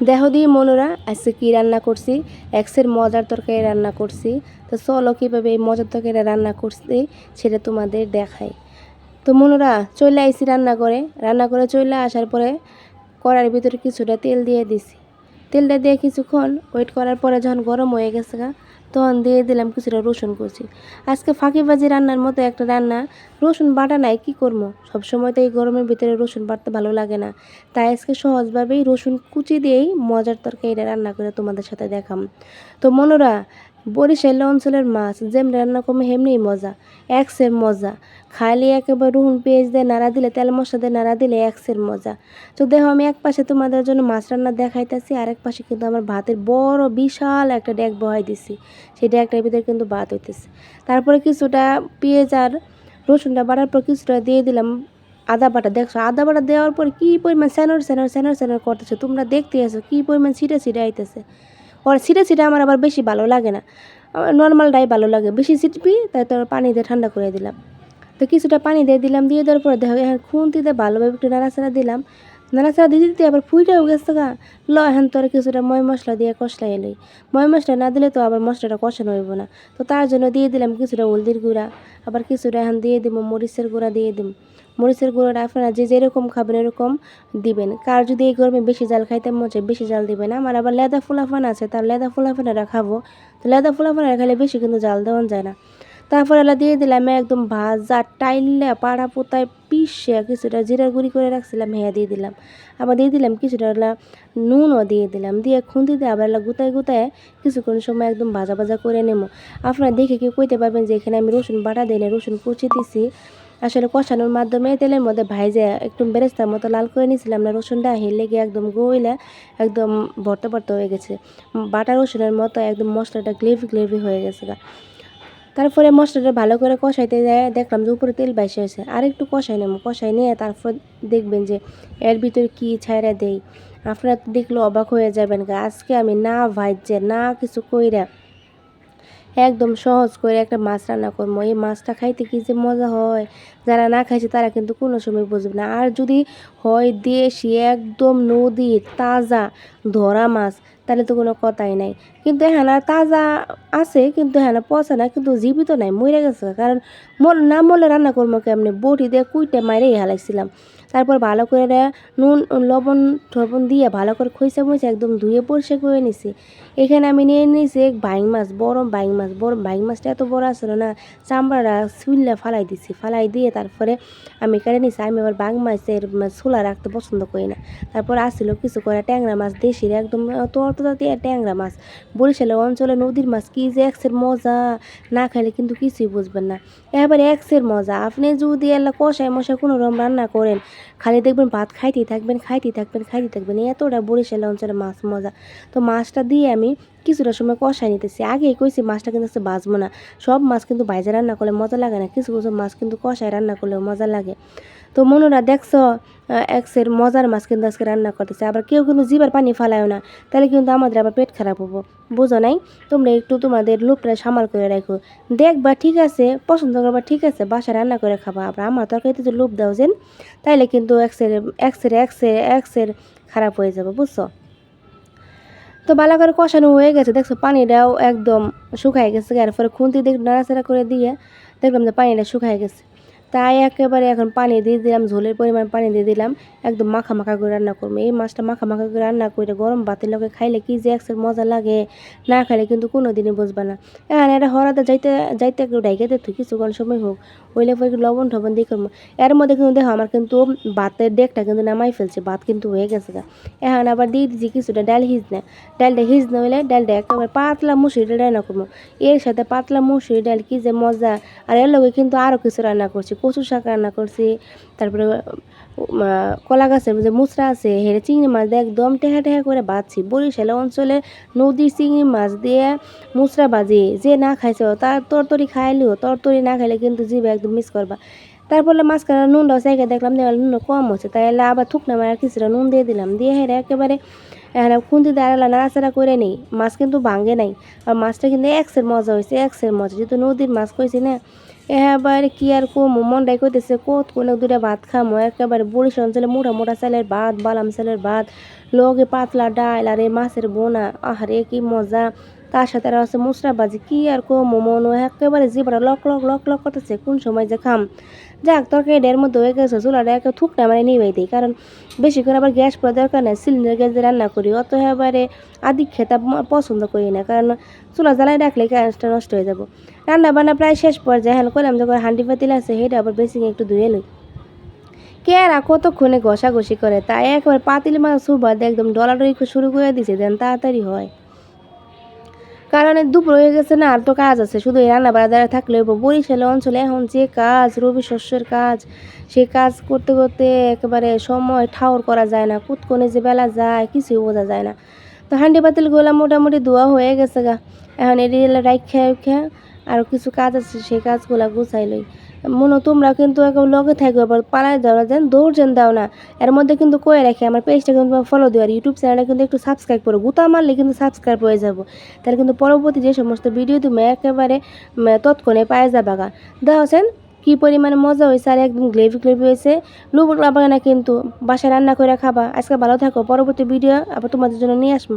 দেহ দিয়ে মনোরা আজকে কী রান্না করছি? এক্সের মজার তরকারি রান্না করছি। তো চলো কীভাবে এই মজার তরকারি রান্না করছি সেটা তোমাদের দেখাই। তো মনোরা চলে আইসি রান্না করে রান্না করে চলে আসার পরে কড়ার ভিতরে কিছুটা তেল দিয়ে দিছি। তেলটা দিয়ে কিছুক্ষণ ওয়েট করার পরে যখন গরম হয়ে গেছে গা তখন দিয়ে দিলাম কিছুটা রসুন কুচি। আজকে ফাঁকি ফাঁকিবাজি রান্নার মতো একটা রান্না। রসুন বাটা নাই, কী করব? সবসময় তো এই গরমের ভিতরে রসুন বাটতে ভালো লাগে না। তাই আজকে সহজভাবেই রসুন কুচি দিয়েই মজার তরকারিটা রান্না করে তোমাদের সাথে দেখাম। তো মনোরা বরিশাল অঞ্চলের মাছ যেমনি রান্না করবে, হেমনি মজা। একসের মজা। খালি একেবারে রুহুন পেঁয়াজ দিয়ে নাড়া দিলে, তেল মশলা দিয়ে নাড়া দিলে একসের মজা। তো দেখো, আমি এক পাশে তোমাদের জন্য মাছ রান্না দেখাইতেছি আর এক পাশে কিন্তু আমার ভাতের বড় বিশাল একটা ডেক বহাই দিছি। সেই ডেকটার ভিতরে কিন্তু ভাত হইতেছে। তারপরে কিছুটা পেঁয়াজ আর রসুনটা বাড়ার পর কিছুটা দিয়ে দিলাম আদা বাটা। দেখছ, আদা বাটা দেওয়ার পর কী পরিমাণ স্যানোর স্যানোর স্যানোর স্যানোর করতেছে? তোমরা দেখতে আসো কী পরিমাণ ছিটে ছিটে আইতেছে। ওর ছিটে ছিটে আমার আবার বেশি ভালো লাগে না। আমার নর্মালটাই ভালো লাগে। বেশি ছিটবি, তাই তোর পানি দিয়ে ঠান্ডা করে দিলাম। তো কিছুটা পানি দিয়ে দিলাম, দিয়ে দেওয়ার পরে দেখো এখন খুন্তিতে ভালোভাবে একটু নাড়াচাড়া দিলাম। নাড়াচাড়া দিতে দিতে আবার ফুইটাও গেছে গা। ল, এখন তোর কিছুটা ময় মশলা দিয়ে কষলাই এলই ময় মশলা না দিলে তো আবার মশলাটা কষানো হইব না। তো তার জন্য দিয়ে দিলাম কিছুটা হলদির গুঁড়া। আবার কিছুটা এখন দিয়ে দিব, মরিচের গুঁড়া দিয়ে দিম মরিচের গুঁড়োটা আপনারা যে যেরকম খাবেন এরকম দিবেন। কার যদি এই গরমে বেশি জাল খাইতে মন চায় বেশি জাল দিবেন আমার আবার লেদা ফুলাফান আছে, তার লেদা ফুলাফানেরা খাব। তো লেদা ফুলাফানেরা খাইলে বেশি কিন্তু জাল দেওয়া যায় না। তারপর এলা দিয়ে দিলাম একদম ভাজা টাইলে পাড়া পোতায় পিসে কিছুটা জিরা গুঁড়ি করে রাখছিলাম হ্যাঁ দিয়ে দিলাম। আবার দিয়ে দিলাম কিছুটা এলা নুনও দিয়ে দিলাম। দিয়ে খুন্তি দিয়ে আবার এলা গুতায় গুতায় কিছুক্ষণ সময় একদম ভাজা ভাজা করে নেব। আপনারা দেখে কেউ কইতে পারবেন যে এখানে আমি রসুন বাটা দিই না রসুন কুচি দিছি। আসলে কষানোর মাধ্যমে তেলের মধ্যে ভাইজে একটু বেরেস্তার মতো লাল করে নিয়েছিলাম না, রসুনটা হেলে গিয়ে একদম গইলে একদম ভর্তা ভর্তা হয়ে গেছে। বাটা রসুনের মতো একদম মশলাটা গ্লেভি গ্লেভি হয়ে গেছে তারপরে মশলাটা ভালো করে কষাইতে যায়, দেখলাম যে উপরে তেল বাইসে আছে। আর একটু কষাই নেব, কষাই নিয়ে তারপর দেখবেন যে এর ভিতরে কী ছাইরা দেই। আপনারা দেখলে অবাক হয়ে যাবেন আজকে আমি না ভাইজে না কিছু কইরা একদম সহজ করে একটা মাছ রান্না করব। এই মাছটা খাইতে কি যে মজা হয়, যারা না খাইছে তারা কিন্তু কোনো সময় বুঝবে না। আর যদি হয় দেশি, একদম নদীর, তাজা, ধরা মাছ, তাহলে তো কোনো কথাই নাই। কিন্তু হ্যাঁ তাজা আছে, কিন্তু হ্যাঁ পচা না, কিন্তু জীবিত নাই, মরে গেছে। কারণ না মরলে রান্না করব কেমনি? বটি দিয়ে কুইটে মাইরেই হালাইছিলাম তারপর ভালো করে নুন, লবণ টবণ দিয়ে ভালো করে খইসা মইসা একদম ধুয়ে পরিষ্কার করে নিছি। এখানে আমি নিয়ে নিয়েছি এক বাইং মাছ বড় বাইং মাছ। বড় বাইং মাছটা এত বড় আসছিল না, চামড়াটা সুইল্লা ফালাই দিছি। ফালাই দিয়ে তারপরে আমি কেটে নিছি। আমি আবার বাং মাছের ছোলা রাখতে পছন্দ করি না। তারপর আসছিল কিছু করে ট্যাংরা মাছ, দেশির একদম তোর তো দিয়ে ট্যাংরা মাছ। বরিশালের অঞ্চলে নদীর মাছ কী যে এক্সের মজা? না খাইলে কিন্তু কিছুই বুঝবেন না। এবারে এক্সের মজা। আপনি যদি এলা কষায় মশায় কোনো রকম রান্না করেন, খালি দেখবেন ভাত খাইতেই থাকবেন খাইতেই থাকবেন খাইতেই থাকবেন। এতটা বরিশালের অঞ্চলে মাছ মজা। তো মাছটা দিয়ে আমি কিছুটা সময় কষাই নিতেছি। আগেই কইছি মাছটা কিন্তু আজকে বাজবো না। সব মাছ কিন্তু বাইজে রান্না করলে মজা লাগে না। কিছু কিছু মাছ কিন্তু কষায় রান্না করলেও মজা লাগে। তো মনোরা দেখছ এক্সের মজার মাছ কিন্তু আজকে রান্না করতেছে। আবার কেউ কিন্তু জিবার পানি ফালায়ও না। তাহলে কিন্তু আমাদের আবার পেট খারাপ হব। বোঝো নাই? তোমরা একটু তোমাদের লোকটা সামাল করে রাখো। দেখবা ঠিক আছে, পছন্দ করবা ঠিক আছে, বাসায় রান্না করে খাবা। আবার আমার তরকারিতে যদি লোভ দাও যেন তাইলে কিন্তু এক্সের এক্সের এক্সের এক্সের খারাপ হয়ে যাবে, বুঝছ? তো ভালো করে কষানো হয়ে গেছে। দেখছ, পানিটাও একদম শুকায় গেছে। এরপরে খুন্তি দিয়ে নাড়াচাড়া করে দিয়ে দেখলাম যে পানিটা শুকায় গেছে। তাই একেবারে এখন পানি দিয়ে দিলাম, ঝোলের পরিমাণ পানি দিয়ে দিলাম। একদম মাখা মাখা করে রান্না করব। এই মাছটা মাখা মাখা করে রান্না করে গরম ভাতের লোকে খাইলে কি যে একসের মজা লাগে, না খাইলে কিন্তু কোনো দিনই বুঝবে না। এখন এটা হরাতে যাইতে যাইতে একটু ডাইকে দেখতো কিছুক্ষণ সময় হোক। ওইলে পরে লবণ টবণ দিয়ে করব। এর মধ্যে কিন্তু দেখো আমার কিন্তু ভাতের ডেকটা কিন্তু নামাই ফেলছে, ভাত কিন্তু হয়ে গেছে গা। এখন আবার দিয়ে দিচ্ছি কিছুটা ডাল হিজ না ডালটা হিজ না হইলে ডালটা একেবারে পাতলা মুসুরি ডাল রান্না করব। এর সাথে পাতলা মুসুরি ডাল কি যে মজা। আর এর লগে কিন্তু আরও কিছু রান্না করছি কচু শাক রান্না করছি, তারপরে কলা গাছের যে মুচড়া আছে হেরে চিংড়ি মাছ দিয়ে একদম টেহা টেহা করে বাঁধছি। বরিশাল অঞ্চলে নদীর চিংড়ি মাছ দিয়ে মুচড়া বাজি, যে না খাইছে, তার তরতরি খাইলেও তরতরি না খাইলে কিন্তু জিভে একদম মিস করবা। তারপরে মাঝখানে নুনটাও চাইকে দেখলাম যে নুন কম হচ্ছে তাই আবার থুকনা মারা কিছুটা নুন দিয়ে দিলাম। দিয়ে হেরে একেবারে, এখানে খুন্তি দাঁড়ালা নাড়াচাড়া করে নেই, মাছ কিন্তু ভাঙে নাই। আর মাছটা কিন্তু এক্সের মজা হয়েছে এক্সের মজা। যেহেতু নদীর মাছ কইছি না এবারে কি আর কমু? মনটাই কইতেছে, কত কোনে দূরে ভাত খামো? একেবারে বরিশ অঞ্চলে মোটা মোটা চালের ভাত, বালাম চালের ভাত, লগে পাতলা ডাল আর এই মাছের বোনা। আহারে, কি মজা! তার সাথে আর আছে মুসরা ভাজি কি? আর কমু মন একেবারে জিবরা লক লক লক লক করতেছে। কোন সময় যে খাম? যাক তরকারি এর মধ্যে হয়ে গেছে, চুলাটা একে থুকটা মানে নিবেই দিই, কারণ বেশি করে আবার গ্যাস পড়া দরকার নেই সিলিন্ডার গ্যাস রান্না করি। অত এবারে আদি খেতে পছন্দ করি না, কারণ চুলা জ্বালায় রাখলে গ্যাসটা নষ্ট হয়ে যাব। রান্না বান্না প্রায় শেষ পর্যায়ে হ্যাঁ করলাম যখন হান্ডি পাতিল আছে সেটা আবার বেশি একটু ধুয়ে লই। কে আর কতক্ষণে ঘষাঘষি করে? তাই একবার পাতিল মাছ সুবাদ একদম ডলাডলি শুরু করে দিছে, দেন তাড়াতাড়ি হয়। কারণ দুপুর হয়ে গেছে না, আর তো কাজ আছে। শুধু এই রান্না বাড়া দ্বারা থাকলে বরিশাল অঞ্চলে এখন যে কাজ, রবি শস্যের কাজ, সে কাজ করতে করতে একেবারে সময় ঠাউর করা যায় না। কুতকনে যে বেলা যায়, কিছুই বোঝা যায় না। তো হান্ডি পাতিলগুলো মোটামুটি ধোয়া হয়ে গেছে গা। এখন এটি রাইখ্যা উখা আর কিছু কাজ আছে, সেই কাজগুলা গুছাই লই। মনে তোমরা কিন্তু একবার লগে থাকবে আবার পালায় দাও না, যেন দৌড় দাও না। এর মধ্যে কিন্তু কয়ে রাখি, আমার পেজটা কিন্তু ফলো দিও, আর ইউটিউব চ্যানেলটা কিন্তু একটু সাবস্ক্রাইব করো। গুতা মারলে কিন্তু সাবস্ক্রাইব হয়ে যাব। তাহলে কিন্তু পরবর্তী যে সমস্ত ভিডিও তুমি একেবারে তৎক্ষণে পায়ে যাবা গা। দেখছেন কি পরিমাণে মজা হয়েছে, আর একদম গ্লেভি গ্লেভি হয়েছে। লুবু লাগাবে না কিন্তু বাসায় রান্না করে খাবা। আজকে ভালো থাকো, পরবর্তী ভিডিও আবার তোমাদের জন্য নিয়ে আসব।